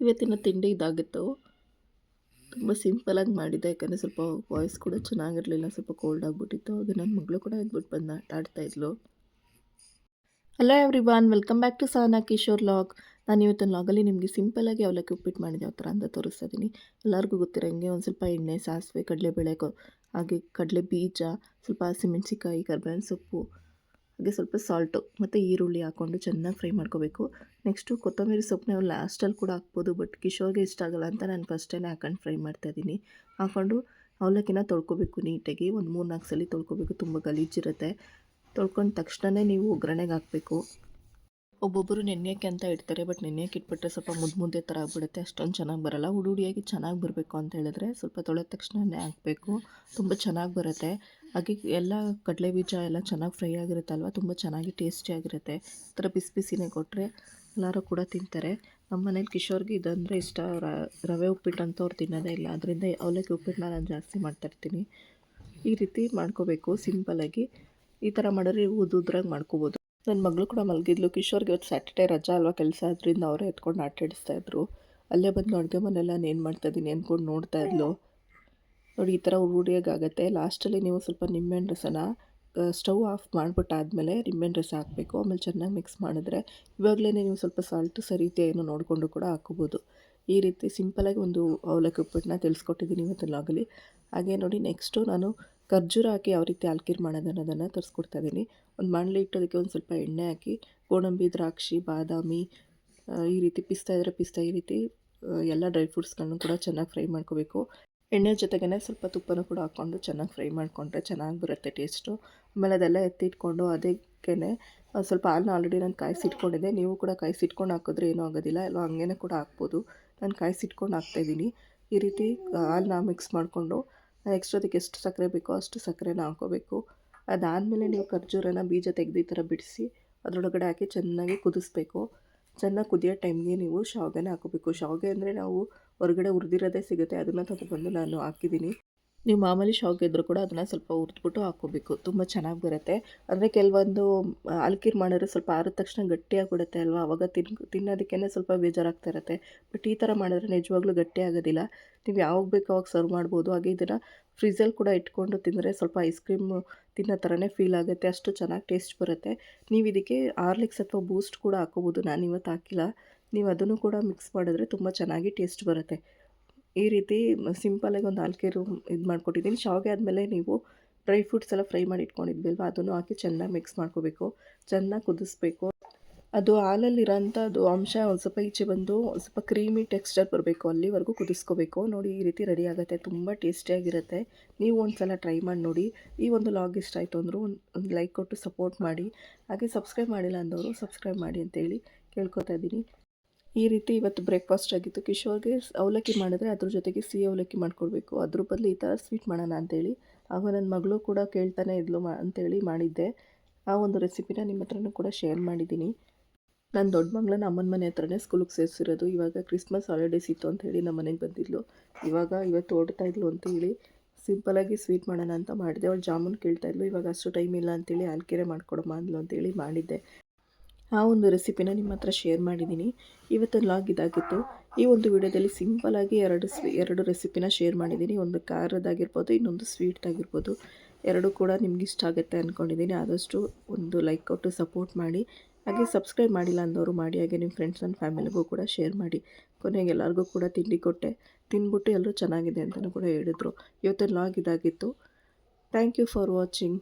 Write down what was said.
ಇವತ್ತಿನ ತಿಂಡಿ ಇದಾಗಿತ್ತು. ತುಂಬ ಸಿಂಪಲಾಗಿ ಮಾಡಿದ್ದೆ ಯಾಕಂದರೆ ಸ್ವಲ್ಪ ವಾಯ್ಸ್ ಕೂಡ ಚೆನ್ನಾಗಿರಲಿಲ್ಲ, ಸ್ವಲ್ಪ ಕೋಲ್ಡ್ ಆಗಿಬಿಟ್ಟಿತ್ತು. ಅದು ನನ್ನ ಮಗಳು ಕೂಡ ಎದ್ಬಿಟ್ಟು ಬಂದು ಆಟ ಆಡ್ತಾ ಇದ್ಲು. Hello everyone welcome back to Sana Kishore log ನಾನು ಇವತ್ತಿನ ಲಾಗಲ್ಲಿ ನಿಮಗೆ ಸಿಂಪಲಾಗಿ ಅವಲಕ್ಕಿ ಉಪ್ಪಿಟ್ಟು ಮಾಡಿದೆ ಯಾವ ಥರ ಅಂತ ತೋರಿಸ್ತಾ ಇದ್ದೀನಿ ಎಲ್ಲರಿಗೂ ಗೊತ್ತಿರೋಂಗೆ ಒಂದು ಸ್ವಲ್ಪ ಎಣ್ಣೆ, ಸಾಸಿವೆ, ಕಡಲೆಬೇಳೆ ಕೊ ಹಾಗೆ ಕಡಲೆ ಬೀಜ ಸ್ವಲ್ಪ ಹಸಿಮೆಣ್ಸಿಕಾಯಿ ಕರ್ಬೇವಿನ ಸೊಪ್ಪು ಹಾಗೆ ಸ್ವಲ್ಪ ಸಾಲ್ಟು ಮತ್ತು ಈರುಳ್ಳಿ ಹಾಕ್ಕೊಂಡು ಚೆನ್ನಾಗಿ ಫ್ರೈ ಮಾಡ್ಕೋಬೇಕು. ನೆಕ್ಸ್ಟು ಕೊತ್ತಂಬರಿ ಸೊಪ್ಪು ನಾವು ಲಾಸ್ಟಲ್ಲಿ ಕೂಡ ಹಾಕ್ಬೋದು ಬಟ್ ಕಿಶೋರ್ಗೆ ಇಷ್ಟ ಆಗಲ್ಲ ಅಂತ ನಾನು ಫಸ್ಟೇ ಹಾಕೊಂಡು ಫ್ರೈ ಮಾಡ್ತಾಯಿದ್ದೀನಿ ಹಾಕ್ಕೊಂಡು ಅವಲಕ್ಕಿನ ತೊಳ್ಕೊಬೇಕು ನೀಟಾಗಿ, ಒಂದು ಮೂರು ನಾಲ್ಕು ಸಲ ತೊಳ್ಕೊಬೇಕು, ತುಂಬ ಗಲೀಜಿರುತ್ತೆ. ತೊಳ್ಕೊಂಡ ತಕ್ಷಣವೇ ನೀವು ಒಗ್ಗರಣೆಗೆ ಹಾಕಬೇಕು. ಒಬ್ಬೊಬ್ಬರು ನೆನೆಯೋಕ್ಕೆ ಅಂತ ಇಡ್ತಾರೆ ಬಟ್ ನೆನೆಯೋಕೆ ಇಟ್ಬಿಟ್ರೆ ಸ್ವಲ್ಪ ಮುದ್ದು ಮುದ್ದೆ ಥರ ಆಗಿಬಿಡುತ್ತೆ. ಅಷ್ಟೊಂದು ಚೆನ್ನಾಗಿ ಬರಲ್ಲ. ಹುಡುಡಿಯಾಗಿ ಚೆನ್ನಾಗಿ ಬರಬೇಕು ಅಂತ ಹೇಳಿದ್ರೆ ಸ್ವಲ್ಪ ತೊಳೆದ ತಕ್ಷಣನೇ ಹಾಕಬೇಕು. ತುಂಬ ಚೆನ್ನಾಗಿ ಬರುತ್ತೆ. ಹಾಗೆ ಎಲ್ಲ ಕಡಲೆ ಬೀಜ ಎಲ್ಲ ಚೆನ್ನಾಗಿ ಫ್ರೈ ಆಗಿರುತ್ತಲ್ವ? ತುಂಬ ಚೆನ್ನಾಗಿ ಟೇಸ್ಟಿಯಾಗಿರುತ್ತೆ ಈ ಥರ ಬಿಸಿ ಬಿಸಿನೇ ಕೊಟ್ಟರೆ ಎಲ್ಲರೂ ಕೂಡ ತಿಂತಾರೆ. ನಮ್ಮ ಮನೇಲಿ ಕಿಶೋರ್ಗೆ ಇದಂದರೆ ಇಷ್ಟ. ರವೆ ಉಪ್ಪಿಟ್ಟು ಅಂತ ಅವ್ರು ತಿನ್ನೋದೇ ಇಲ್ಲ. ಅದರಿಂದ ಅವಲಕ್ಕಿ ಉಪ್ಪಿಟ್ಟನ್ನ ನಾನು ಜಾಸ್ತಿ ಮಾಡ್ತಾಯಿರ್ತೀನಿ ಈ ರೀತಿ ಮಾಡ್ಕೋಬೇಕು ಸಿಂಪಲಾಗಿ ಈ ಥರ ಮಾಡಿದ್ರೆ ಉದುದ್ರಾಗಿ ಮಾಡ್ಕೋಬೋದು. ನನ್ನ ಮಗಳು ಕೂಡ ಮಲಗಿದ್ಲು. ಕಿಶೋರ್ಗೆ ಇವತ್ತು ಸ್ಯಾಟರ್ಡೇ ರಜಾ ಅಲ್ವಾ ಕೆಲಸ? ಆದ್ರಿಂದ ಅವರೇ ಎತ್ಕೊಂಡು ಆಟ ಆಡಿಸ್ತಾ ಇದ್ರು. ಅಲ್ಲೇ ಬಂದು ಅಡುಗೆ ಮನೆಲ್ಲ ನಾನು ಏನು ಮಾಡ್ತಾಯಿದ್ದೀನಿ ಅಂದ್ಕೊಂಡು ನೋಡ್ತಾ ಇದ್ಲು. ನೋಡಿ, ಈ ಥರ ರೂಢಿಯಾಗುತ್ತೆ ಲಾಸ್ಟಲ್ಲಿ ನೀವು ಸ್ವಲ್ಪ ನಿಂಬೆಹಣ್ಣು ರಸನ ಸ್ಟವ್ ಆಫ್ ಮಾಡಿಬಿಟ್ಟಾದ್ಮೇಲೆ ನಿಂಬೆಹಣ್ಣು ರಸ ಹಾಕಬೇಕು. ಆಮೇಲೆ ಚೆನ್ನಾಗಿ ಮಿಕ್ಸ್ ಮಾಡಿದ್ರೆ ಇವಾಗಲೇ ನೀವು ಸ್ವಲ್ಪ ಸಾಲ್ಟು ಸರಿ ಏನು ನೋಡಿಕೊಂಡು ಕೂಡ ಹಾಕೋಬೋದು ಈ ರೀತಿ ಸಿಂಪಲಾಗಿ ಒಂದು ಅವಲಕ್ಕಿ ಉಪ್ಪಿಟ್ಟನ್ನ ತಿಳಿಸ್ಕೊಟ್ಟಿದ್ದೀನಿ ಇವತ್ತು ಲಾಗಲ್ಲಿ ಹಾಗೆ ನೋಡಿ, ನೆಕ್ಸ್ಟು ನಾನು ಖರ್ಜೂರ ಹಾಕಿ ಯಾವ ರೀತಿ ಆಲ್ಕೀರ್ ಮಾಡೋದು ಅನ್ನೋದನ್ನು ತರಿಸ್ಕೊಡ್ತಾ ಇದ್ದೀನಿ. ಒಂದು ಮಣ್ಣಲ್ಲಿ ಇಟ್ಟು ಅದಕ್ಕೆ ಒಂದು ಸ್ವಲ್ಪ ಎಣ್ಣೆ ಹಾಕಿ, ಗೋಡಂಬಿ, ದ್ರಾಕ್ಷಿ, ಬಾದಾಮಿ ಈ ರೀತಿ ಪಿಸ್ತಾ ಇದ್ದರೆ ಪಿಸ್ತಾ ಈ ರೀತಿ ಎಲ್ಲ ಡ್ರೈ ಫ್ರೂಟ್ಸ್ಗಳನ್ನೂ ಕೂಡ ಚೆನ್ನಾಗಿ ಫ್ರೈ ಮಾಡ್ಕೋಬೇಕು. ಎಣ್ಣೆ ಜೊತೆಗೇ ಸ್ವಲ್ಪ ತುಪ್ಪನೂ ಕೂಡ ಹಾಕ್ಕೊಂಡು ಚೆನ್ನಾಗಿ ಫ್ರೈ ಮಾಡಿಕೊಂಡ್ರೆ ಚೆನ್ನಾಗಿ ಬರುತ್ತೆ ಟೇಸ್ಟು. ಆಮೇಲೆ ಅದೆಲ್ಲ ಎತ್ತಿಟ್ಕೊಂಡು ಅದಕ್ಕೇ ಸ್ವಲ್ಪ ಹಾಲನ್ನ ಆಲ್ರೆಡಿ ನಾನು ಕಾಯಿಸಿಟ್ಕೊಂಡಿದ್ದೆ. ನೀವು ಕೂಡ ಕಾಯಿಸಿಟ್ಕೊಂಡು ಹಾಕಿದ್ರೆ ಏನೂ ಆಗೋದಿಲ್ಲ. ಎಲ್ಲ ಹಂಗೇನೆ ಕೂಡ ಹಾಕ್ಬೋದು. ನಾನು ಕಾಯಿಸಿಟ್ಕೊಂಡು ಹಾಕ್ತಾಯಿದ್ದೀನಿ ಈ ರೀತಿ ಹಾಲನ್ನ ಮಿಕ್ಸ್ ಮಾಡಿಕೊಂಡು ನೆಕ್ಸ್ಟ್ ಅದಕ್ಕೆ ಎಷ್ಟು ಸಕ್ಕರೆ ಬೇಕೋ ಅಷ್ಟು ಸಕ್ಕರೆನ ಹಾಕೋಬೇಕು. ಅದಾದಮೇಲೆ ನೀವು ಖರ್ಜೂರನ ಬೀಜ ತೆಗೆದು ಈ ಥರ ಬಿಡಿಸಿ ಅದರೊಳಗಡೆ ಹಾಕಿ ಚೆನ್ನಾಗಿ ಕುದಿಸ್ಬೇಕು. ಚೆನ್ನಾಗಿ ಕುದಿಯೋ ಟೈಮ್ಗೆ ನೀವು ಶಾವಿಗೆನ ಹಾಕೋಬೇಕು. ಶಾವಿಗೆ ಅಂದರೆ ನಾವು ಹೊರಗಡೆ ಹುರಿದಿರೋದೇ ಸಿಗುತ್ತೆ, ಅದನ್ನು ತಗೊಬಂದು ನಾನು ಹಾಕಿದ್ದೀನಿ. ನೀವು ಮಾಮೂಲಿ ಶಾವಿಗೆ ಇದ್ದರೂ ಕೂಡ ಅದನ್ನು ಸ್ವಲ್ಪ ಹುರಿದ್ಬಿಟ್ಟು ಹಾಕ್ಕೋಬೇಕು ತುಂಬ ಚೆನ್ನಾಗಿ ಬರುತ್ತೆ. ಅಂದರೆ ಕೆಲವೊಂದು ಅಲ್ಕೀರ್ ಮಾಡಿದ್ರೆ ಸ್ವಲ್ಪ ಆರಿದ ತಕ್ಷಣ ಗಟ್ಟಿಯಾಗಿಬಿಡುತ್ತೆ ಅಲ್ವಾ? ಅವಾಗ ತಿನ್ ತಿನ್ನೋದಕ್ಕೇ ಸ್ವಲ್ಪ ಬೇಜಾರಾಗ್ತಾ ಇರುತ್ತೆ. ಬಟ್ ಈ ಥರ ಮಾಡಿದ್ರೆ ನಿಜವಾಗ್ಲೂ ಗಟ್ಟಿ ಆಗೋದಿಲ್ಲ. ನೀವು ಯಾವಾಗ ಬೇಕು ಅವಾಗ ಸರ್ವ್ ಮಾಡ್ಬೋದು. ಹಾಗೆ ಇದನ್ನು ಫ್ರಿಜಲ್ಲಿ ಕೂಡ ಇಟ್ಕೊಂಡು ತಿಂದರೆ ಸ್ವಲ್ಪ ಐಸ್ ಕ್ರೀಮ್ ತಿನ್ನೋ ಥರನೇ ಫೀಲ್ ಆಗುತ್ತೆ, ಅಷ್ಟು ಚೆನ್ನಾಗಿ ಟೇಸ್ಟ್ ಬರುತ್ತೆ. ನೀವು ಇದಕ್ಕೆ ಆರ್ಲಿಕ್ಸ್ ಅಥವಾ ಬೂಸ್ಟ್ ಕೂಡ ಹಾಕೋಬೋದು. ನಾನು ಇವತ್ತು ಹಾಕಿಲ್ಲ. ನೀವು ಅದನ್ನು ಕೂಡ ಮಿಕ್ಸ್ ಮಾಡಿದ್ರೆ ತುಂಬ ಚೆನ್ನಾಗಿ ಟೇಸ್ಟ್ ಬರುತ್ತೆ. ಈ ರೀತಿ ಸಿಂಪಲಾಗಿ ಒಂದು ನಾಲ್ಕೇರು ಇದು ಮಾಡ್ಕೊಟ್ಟಿದ್ದೀನಿ. ಶಾವಿಗೆ ಆದಮೇಲೆ ನೀವು ಡ್ರೈ ಫ್ರೂಟ್ಸ್ ಎಲ್ಲ ಫ್ರೈ ಮಾಡಿ ಇಟ್ಕೊಂಡಿದ್ವಿ ಅಲ್ವಾ ಅದನ್ನು ಹಾಕಿ ಚೆನ್ನಾಗಿ ಮಿಕ್ಸ್ ಮಾಡ್ಕೋಬೇಕು. ಚೆನ್ನಾಗಿ ಕುದಿಸ್ಬೇಕು. ಅದು ಹಾಲಲ್ಲಿರೋಂಥದ್ದು ಅಂಶ ಒಂದು ಸ್ವಲ್ಪ ಈಚೆ ಬಂದು ಒಂದು ಸ್ವಲ್ಪ ಕ್ರೀಮಿ ಟೆಕ್ಸ್ಚರ್ ಬರಬೇಕು. ಅಲ್ಲಿವರೆಗೂ ಕುದಿಸ್ಕೋಬೇಕು. ನೋಡಿ ಈ ರೀತಿ ರೆಡಿ ಆಗುತ್ತೆ. ತುಂಬ ಟೇಸ್ಟಿಯಾಗಿರುತ್ತೆ ನೀವು ಒಂದು ಸಲ ಟ್ರೈ ಮಾಡಿ ನೋಡಿ. ಈ ಒಂದು ಲಾಗ್ ಇಷ್ಟ ಆಯಿತು ಅಂದರೂ ಒಂದು ಲೈಕ್ ಕೊಟ್ಟು ಸಪೋರ್ಟ್ ಮಾಡಿ. ಹಾಗೆ ಸಬ್ಸ್ಕ್ರೈಬ್ ಮಾಡಿಲ್ಲ ಅಂದವರು ಸಬ್ಸ್ಕ್ರೈಬ್ ಮಾಡಿ ಅಂತೇಳಿ ಕೇಳ್ಕೊತಾ ಇದ್ದೀನಿ. ಈ ರೀತಿ ಇವತ್ತು ಬ್ರೇಕ್ಫಾಸ್ಟ್ ಆಗಿತ್ತು. ಕಿಶೋರ್ಗೆ ಅವಲಕ್ಕಿ ಮಾಡಿದ್ರೆ ಅದ್ರ ಜೊತೆಗೆ ಸಿಹಿ ಅವಲಕ್ಕಿ ಮಾಡ್ಕೊಡ್ಬೇಕು. ಅದ್ರ ಬದಲು ಈ ಥರ ಸ್ವೀಟ್ ಮಾಡೋಣ ಅಂತೇಳಿ. ಆಗ ನನ್ನ ಮಗಳು ಕೂಡ ಕೇಳ್ತಾನೆ ಇದ್ಲು ಮಾ ಅಂತೇಳಿ ಮಾಡಿದ್ದೆ. ಆ ಒಂದು ರೆಸಿಪಿನ ನಿಮ್ಮ ಹತ್ರನೂ ಕೂಡ ಶೇರ್ ಮಾಡಿದ್ದೀನಿ. ನಾನು ದೊಡ್ಡ ಮಗಳನ್ನ ಅಮ್ಮನ ಮನೆ ಹತ್ರನೇ ಸ್ಕೂಲಿಗೆ ಸೇರಿಸಿರೋದು. ಇವಾಗ ಕ್ರಿಸ್ಮಸ್ ಹಾಲಿಡೇಸ್ ಇತ್ತು ಅಂತ ಹೇಳಿ ನಮ್ಮ ಮನೆಗೆ ಬಂದಿದ್ಲು. ಇವಾಗ ಇವತ್ತು ಓಡ್ತಾ ಇದ್ಲು ಅಂತೇಳಿ ಸಿಂಪಲಾಗಿ ಸ್ವೀಟ್ ಮಾಡೋಣ ಅಂತ ಮಾಡಿದೆ. ಅವಳು ಜಾಮೂನ್ ಕೇಳ್ತಾ ಇದ್ಲು. ಇವಾಗ ಅಷ್ಟು ಟೈಮ್ ಇಲ್ಲ ಅಂತೇಳಿ ಆಲ್ಕೆರೆ ಮಾಡ್ಕೊಡಮ್ಮ ಅಂದ್ಲು ಅಂತೇಳಿ ಮಾಡಿದ್ದೆ. ಆ ಒಂದು ರೆಸಿಪಿನ ನಿಮ್ಮ ಹತ್ರ ಶೇರ್ ಮಾಡಿದ್ದೀನಿ. ಇವತ್ತು ಲಾಗ್ ಇದಾಗಿತ್ತು. ಈ ಒಂದು ವಿಡಿಯೋದಲ್ಲಿ ಸಿಂಪಲಾಗಿ ಎರಡು ಸ್ವೀ ಎರಡು ರೆಸಿಪಿನ ಶೇರ್ ಮಾಡಿದ್ದೀನಿ. ಒಂದು ಖಾರದಾಗಿರ್ಬೋದು ಇನ್ನೊಂದು ಸ್ವೀಟ್ದಾಗಿರ್ಬೋದು ಎರಡೂ ಕೂಡ ನಿಮ್ಗೆ ಇಷ್ಟ ಆಗುತ್ತೆ ಅಂದ್ಕೊಂಡಿದ್ದೀನಿ ಆದಷ್ಟು ಒಂದು ಲೈಕ್ ಕೊಟ್ಟು ಸಪೋರ್ಟ್ ಮಾಡಿ. ಹಾಗೆ ಸಬ್ಸ್ಕ್ರೈಬ್ ಮಾಡಿಲ್ಲ ಅಂದವರು ಮಾಡಿ. ಹಾಗೆ ನಿಮ್ಮ ಫ್ರೆಂಡ್ಸ್ ಆ್ಯಂಡ್ ಫ್ಯಾಮಿಲಿಗೂ ಕೂಡ ಶೇರ್ ಮಾಡಿ. ಕೊನೆಗೆ ಎಲ್ಲರಿಗೂ ಕೂಡ ತಿಂಡಿ ಕೊಟ್ಟೆ. ತಿಂದ್ಬಿಟ್ಟು ಎಲ್ಲರೂ ಚೆನ್ನಾಗಿದೆ ಅಂತಲೂ ಕೂಡ ಹೇಳಿದರು. ಇವತ್ತು ಲಾಗ್ ಇದಾಗಿತ್ತು. Thank you for watching.